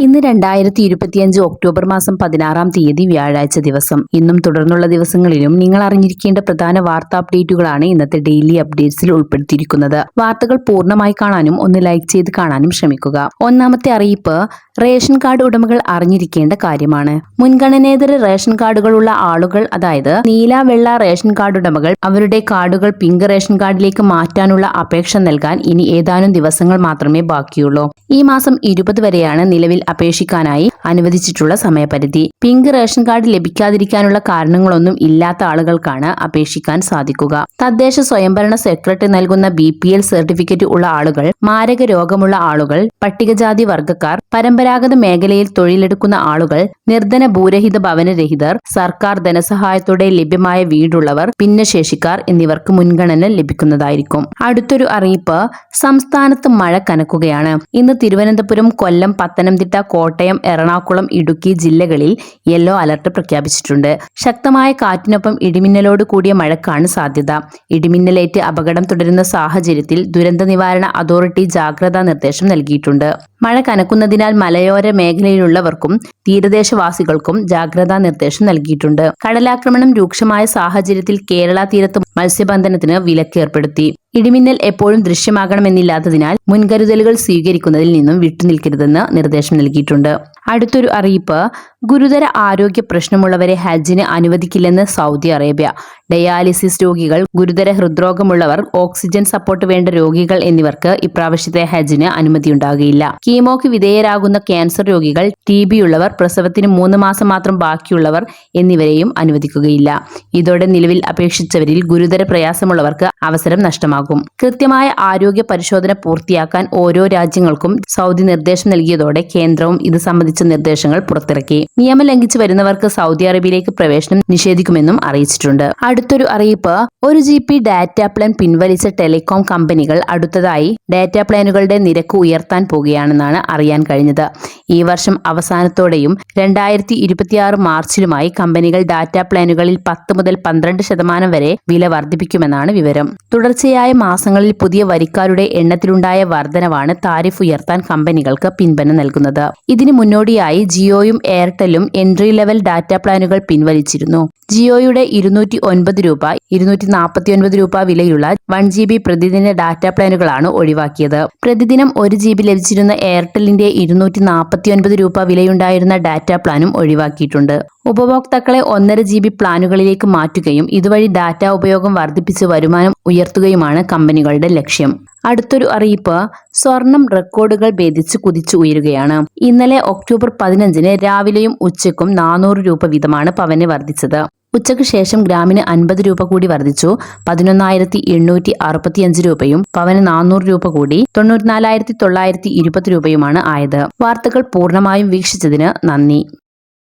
ഇന്ന് രണ്ടായിരത്തി ഇരുപത്തിയഞ്ച് ഒക്ടോബർ മാസം പതിനാറാം തീയതി വ്യാഴാഴ്ച ദിവസം. ഇന്നും തുടർന്നുള്ള ദിവസങ്ങളിലും നിങ്ങൾ അറിഞ്ഞിരിക്കേണ്ട പ്രധാന വാർത്താ അപ്ഡേറ്റുകളാണ് ഇന്നത്തെ ഡെയിലി അപ്ഡേറ്റ്സിൽ ഉൾപ്പെടുത്തിയിരിക്കുന്നത്. വാർത്തകൾ പൂർണമായി കാണാനും ഒന്ന് ലൈക്ക് ചെയ്ത് കാണാനും ശ്രമിക്കുക. ഒന്നാമത്തെ അറിയിപ്പ് റേഷൻ കാർഡ് ഉടമകൾ അറിഞ്ഞിരിക്കേണ്ട കാര്യമാണ്. മുൻഗണനേതര റേഷൻ കാർഡുകളുള്ള ആളുകൾ അതായത് നീല വെള്ള റേഷൻ കാർഡ് ഉടമകൾ അവരുടെ കാർഡുകൾ പിങ്ക് റേഷൻ കാർഡിലേക്ക് മാറ്റാനുള്ള അപേക്ഷ നൽകാൻ ഇനി ഏതാനും ദിവസങ്ങൾ മാത്രമേ ബാക്കിയുള്ളൂ. ഈ മാസം ഇരുപത് വരെയാണ് നിലവിൽ അപേക്ഷിക്കാനായി അനുവദിച്ചിട്ടുള്ള സമയപരിധി. പിങ്ക് റേഷൻ കാർഡ് ലഭിക്കാതിരിക്കാനുള്ള കാരണങ്ങളൊന്നും ഇല്ലാത്ത ആളുകൾക്കാണ് അപേക്ഷിക്കാൻ സാധിക്കുക. തദ്ദേശ സ്വയംഭരണ സെക്രട്ടറി നൽകുന്ന ബി സർട്ടിഫിക്കറ്റ് ഉള്ള ആളുകൾ മാരക രോഗമുള്ള ആളുകൾ പട്ടികജാതി വർഗക്കാർ പരമ്പരാഗത മേഖലയിൽ തൊഴിലെടുക്കുന്ന ആളുകൾ നിർധന ഭൂരഹിത ഭവനരഹിതർ സർക്കാർ ധനസഹായത്തോടെ ലഭ്യമായ വീടുള്ളവർ ഭിന്നശേഷിക്കാർ എന്നിവർക്ക് മുൻഗണന ലഭിക്കുന്നതായിരിക്കും. അടുത്തൊരു അറിയിപ്പ് സംസ്ഥാനത്ത് മഴ കനക്കുകയാണ്. ഇന്ന് തിരുവനന്തപുരം കൊല്ലം പത്തനംതിട്ട കോട്ടയം എറണാകുളം ഇടുക്കി ജില്ലകളിൽ യെല്ലോ അലർട്ട് പ്രഖ്യാപിച്ചിട്ടുണ്ട്. ശക്തമായ കാറ്റിനൊപ്പം ഇടിമിന്നലോട് കൂടിയ മഴക്കാണ് സാധ്യത. ഇടിമിന്നലേറ്റ് അപകടം തുടരുന്ന സാഹചര്യത്തിൽ ദുരന്ത നിവാരണ അതോറിറ്റി ജാഗ്രതാ നിർദ്ദേശം നൽകിയിട്ടുണ്ട്. മഴ കനക്കുന്നതിനാൽ മലയോര മേഖലയിലുള്ളവർക്കും തീരദേശവാസികൾക്കും ജാഗ്രതാ നിർദ്ദേശം നൽകിയിട്ടുണ്ട്. കടലാക്രമണം രൂക്ഷമായ സാഹചര്യത്തിൽ കേരള തീരത്ത് മത്സ്യബന്ധനത്തിന് വിലക്ക് ഏർപ്പെടുത്തി ഇടിമിന്നൽ എപ്പോഴും ദൃശ്യമാകണമെന്നില്ലാത്തതിനാൽ മുൻകരുതലുകൾ സ്വീകരിക്കുന്നതിൽ നിന്നും വിട്ടുനിൽക്കരുതെന്ന് നിർദ്ദേശം നൽകിയിട്ടുണ്ട്. അടുത്തൊരു അറിയിപ്പ് ഗുരുതര ആരോഗ്യ പ്രശ്നമുള്ളവരെ ഹജ്ജിന് അനുവദിക്കില്ലെന്ന് സൗദി അറേബ്യ. ഡയാലിസിസ് രോഗികൾ ഗുരുതര ഹൃദ്രോഗമുള്ളവർ ഓക്സിജൻ സപ്പോർട്ട് വേണ്ട രോഗികൾ എന്നിവർക്ക് ഇപ്രാവശ്യത്തെ ഹജ്ജിന് അനുമതിയുണ്ടാകുകയില്ല. കീമോക്ക് വിധേയരാകുന്ന ക്യാൻസർ രോഗികൾ ടി ഉള്ളവർ പ്രസവത്തിന് മൂന്ന് മാസം മാത്രം ബാക്കിയുള്ളവർ എന്നിവരെയും അനുവദിക്കുകയില്ല. ഇതോടെ നിലവിൽ അപേക്ഷിച്ചവരിൽ ഗുരുതര പ്രയാസമുള്ളവർക്ക് അവസരം നഷ്ടമാകും. കൃത്യമായ ആരോഗ്യ പരിശോധന പൂർത്തിയാക്കാൻ ഓരോ രാജ്യങ്ങൾക്കും സൗദി നിർദ്ദേശം നൽകിയതോടെ കേന്ദ്രവും ഇത് സംബന്ധിച്ച നിർദ്ദേശങ്ങൾ പുറത്തിറക്കി. നിയമം ലംഘിച്ചു വരുന്നവർക്ക് സൗദി അറേബ്യയിലേക്ക് പ്രവേശനം നിഷേധിക്കുമെന്നും അറിയിച്ചിട്ടുണ്ട്. അടുത്തൊരു അറിയിപ്പ് ഒരു ജി പി ഡാറ്റ പ്ലാൻ പിൻവലിച്ച ടെലികോം കമ്പനികൾ അടുത്തതായി ഡാറ്റ പ്ലാനുകളുടെ നിരക്ക് ഉയർത്താൻ പോകുകയാണെന്നാണ് അറിയാൻ കഴിഞ്ഞത്. ഈ വർഷം അവസാനത്തോടെയും രണ്ടായിരത്തി ഇരുപത്തിയാറ് മാർച്ചിലുമായി കമ്പനികൾ ഡാറ്റ പ്ലാനുകളിൽ പത്ത് മുതൽ പന്ത്രണ്ട് ശതമാനം വരെ വില വർദ്ധിപ്പിക്കുമെന്നാണ് വിവരം. തുടർച്ചയായ മാസങ്ങളിൽ പുതിയ വരിക്കാരുടെ എണ്ണത്തിലുണ്ടായ വർധനവാണ് താരിഫ് ഉയർത്താൻ കമ്പനികൾക്ക് പിൻബലം നൽകുന്നത്. ഇതിനു മുന്നോടിയായി ജിയോയും എയർടെല്ലും എൻട്രി ലെവൽ ഡാറ്റ പ്ലാനുകൾ പിൻവലിച്ചിരുന്നു. ജിയോയുടെ ഇരുന്നൂറ്റി ഒൻപത് രൂപ ഇരുന്നൂറ്റി നാൽപ്പത്തി ഒൻപത് രൂപ വിലയുള്ള വൺ ജി ബി പ്രതിദിന ഡാറ്റ പ്ലാനുകളാണ് ഒഴിവാക്കിയത്. പ്രതിദിനം ഒരു ജി ബി ലഭിച്ചിരുന്ന എയർടെല്ലിന്റെ ഇരുന്നൂറ്റി നാൽപ്പത്തി ഒൻപത് രൂപ വിലയുണ്ടായിരുന്ന ഡാറ്റ പ്ലാനും ഒഴിവാക്കിയിട്ടുണ്ട്. ഉപഭോക്താക്കളെ ഒന്നര ജി ബി പ്ലാനുകളിലേക്ക് മാറ്റുകയും ഇതുവഴി ഡാറ്റ ഉപയോഗം വർദ്ധിപ്പിച്ച് വരുമാനം ഉയർത്തുകയുമാണ് കമ്പനികളുടെ ലക്ഷ്യം. അടുത്തൊരു അറിയിപ്പ് സ്വർണം റെക്കോർഡുകൾ ഭേദിച്ച് കുതിച്ചു ഉയരുകയാണ്. ഇന്നലെ ഒക്ടോബർ പതിനഞ്ചിന് രാവിലെയും ഉച്ചയ്ക്കും നാനൂറ് രൂപ വീതമാണ് പവന് വർദ്ധിച്ചത്. ഉച്ചയ്ക്ക് ശേഷം ഗ്രാമിന് അൻപത് രൂപ കൂടി വർദ്ധിച്ചു. പതിനൊന്നായിരത്തി എണ്ണൂറ്റി അറുപത്തിയഞ്ച് രൂപയും പവന് നാനൂറ് രൂപ കൂടി തൊണ്ണൂറ്റിനാലായിരത്തി തൊള്ളായിരത്തി ഇരുപത് രൂപയുമാണ് ആയത്. വാർത്തകൾ പൂർണമായും വീക്ഷിച്ചതിന് നന്ദി.